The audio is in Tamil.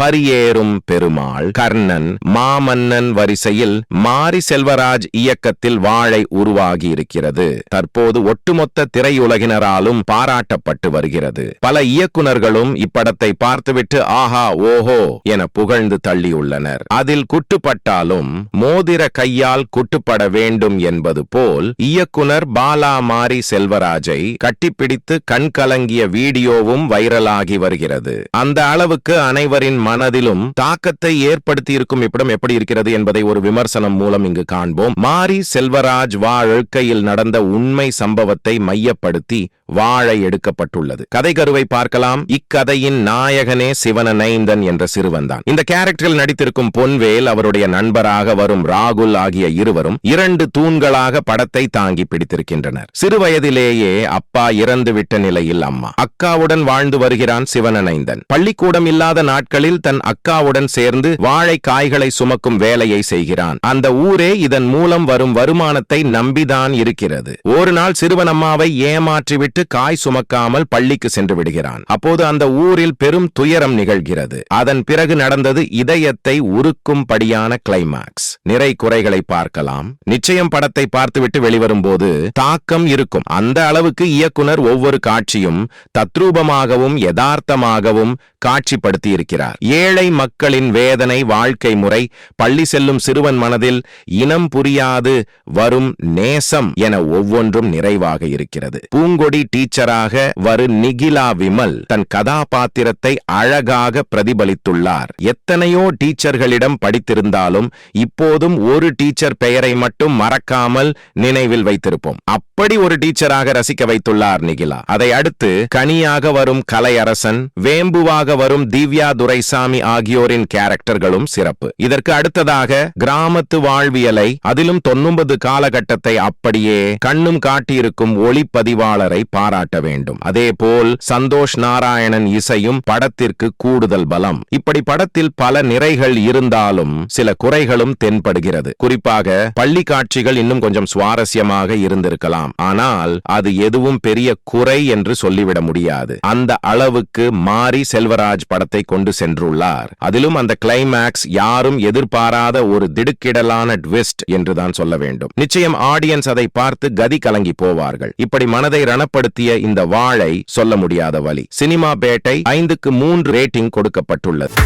பரியேறும் பெருமாள் கர்ணன் மாமன்னன் வரிசையில் மாரி செல்வராஜ் இயக்கத்தில் வாழை உருவாகி இருக்கிறது தற்போது ஒட்டுமொத்த திரையுலகினராலும் பாராட்டப்பட்டு வருகிறது. பல இயக்குனர்களும் இப்படத்தை பார்த்துவிட்டு ஆஹா ஓஹோ! என புகழ்ந்து தள்ளியுள்ளனர். அதில் குட்டுப்பட்டாலும் மோதிர கையால் குட்டுப்பட வேண்டும் என்பது போல் இயக்குனர் பாலா மாரி செல்வராஜை கட்டிப்பிடித்து கண்கலங்கிய வீடியோவும் வைரலாகி வருகிறது. அந்த அளவுக்கு அனைவரின் மனதிலும் தாக்கத்தை ஏற்படுத்தியிருக்கும் இப்படம் எப்படி இருக்கிறது என்பதை ஒரு விமர்சனம் மூலம் இங்கு காண்போம். மாரி செல்வராஜ் வாழ்க்கையில் நடந்த உண்மை சம்பவத்தை மையப்படுத்தி வாழை எடுக்கப்பட்டுள்ளது. கதை கருவை பார்க்கலாம். இக்கதையின் நாயகனே சிவனநைந்தன் என்ற சிறுவன்தான். இந்த கேரக்டரில் நடித்திருக்கும் பொன்வேல் அவருடைய நண்பராக வரும் ராகுல் ஆகிய இருவரும் இரண்டு தூண்களாக படத்தை தாங்கி பிடித்திருக்கின்றனர். சிறுவயதிலேயே அப்பா இறந்துவிட்ட நிலையில் அம்மா. அக்காவுடன் வாழ்ந்து வருகிறான் சிவனநைந்தன். பள்ளிக்கூடம் இல்லாத நாட்களில் தன் அக்காவுடன் சேர்ந்து வாழை காய்களை சுமக்கும் வேலையை செய்கிறான். அந்த ஊரே இதன் மூலம் வரும் வருமானத்தை நம்பிதான் இருக்கிறது. ஒரு நாள் சிறுவன் அம்மாவை ஏமாற்றிவிட்டு காய் சுமக்காமல் பள்ளிக்கு சென்று விடுகிறான். அப்போது அந்த ஊரில் பெரும் துயரம் நிகழ்கிறது. அதன் பிறகு நடந்தது இதயத்தை உருக்கும்படியான கிளைமாக்ஸ் நிறை குறைகளை பார்க்கலாம். நிச்சயம் படத்தை பார்த்துவிட்டு வெளிவரும் போது தாக்கம் இருக்கும். அந்த அளவுக்கு இயக்குனர் ஒவ்வொரு காட்சியும் தத்ரூபமாகவும் யதார்த்தமாகவும் காட்சிப்படுத்தி இருக்கிறார் ஏழை மக்களின் வேதனை வாழ்க்கை முறை பள்ளி செல்லும் சிறுவன் மனதில் இனம் புரியாது வரும் நேசம் என ஒவ்வொன்றும் நிறைவாக இருக்கிறது. பூங்கொடி டீச்சராக வரு நிகிலா விமல் தன் கதாபாத்திரத்தை அழகாக பிரதிபலித்துள்ளார். எத்தனையோ டீச்சர்களிடம் படித்திருந்தாலும் இப்போதும் ஒரு டீச்சர் பெயரை மட்டும் மறக்காமல் நினைவில் வைத்திருப்போம். அப்படி ஒரு டீச்சராக ரசிக்க வைத்துள்ளார் நிகிலா. அதை அடுத்து கனியாக வரும் கலையரசன் வேம்புவாக வரும் திவ்யா துரை துரைசாமி ஆகியோரின் கேரக்டர்களும் சிறப்பு. இதற்கு அடுத்ததாக கிராமத்து வாழ்வியலை அதிலும் தொன்னொன்பது காலகட்டத்தை அப்படியே கண்ணும் காட்டியிருக்கும் ஒளிப்பதிவாளரை பாராட்ட வேண்டும். அதேபோல் சந்தோஷ் நாராயணன் இசையும் படத்திற்கு கூடுதல் பலம். இப்படி படத்தில் பல நிறைகள் இருந்தாலும் சில குறைகளும் தென்படுகிறது. குறிப்பாக பள்ளி காட்சிகள் இன்னும் கொஞ்சம் சுவாரஸ்யமாக இருந்திருக்கலாம். ஆனால் அது எதுவும் பெரிய குறை என்று சொல்லிவிட முடியாது. அந்த அளவுக்கு மாறி செல்வராஜ் படத்தை கொண்டு சென்றுள்ளார் அதிலும் அந்த கிளைமேக்ஸ் யாரும் எதிர்பாராத ஒரு திடுக்கிடலான ட்விஸ்ட் என்றுதான் சொல்ல வேண்டும். நிச்சயம் ஆடியன்ஸ் அதை பார்த்து கதி கலங்கி போவார்கள். இப்படி மனதை ரணப்படுத்திய இந்த வாழை சொல்ல முடியாத வழி. சினிமா பேட்டை ஐந்துக்கு மூன்று ரேட்டிங் கொடுக்கப்பட்டுள்ளது.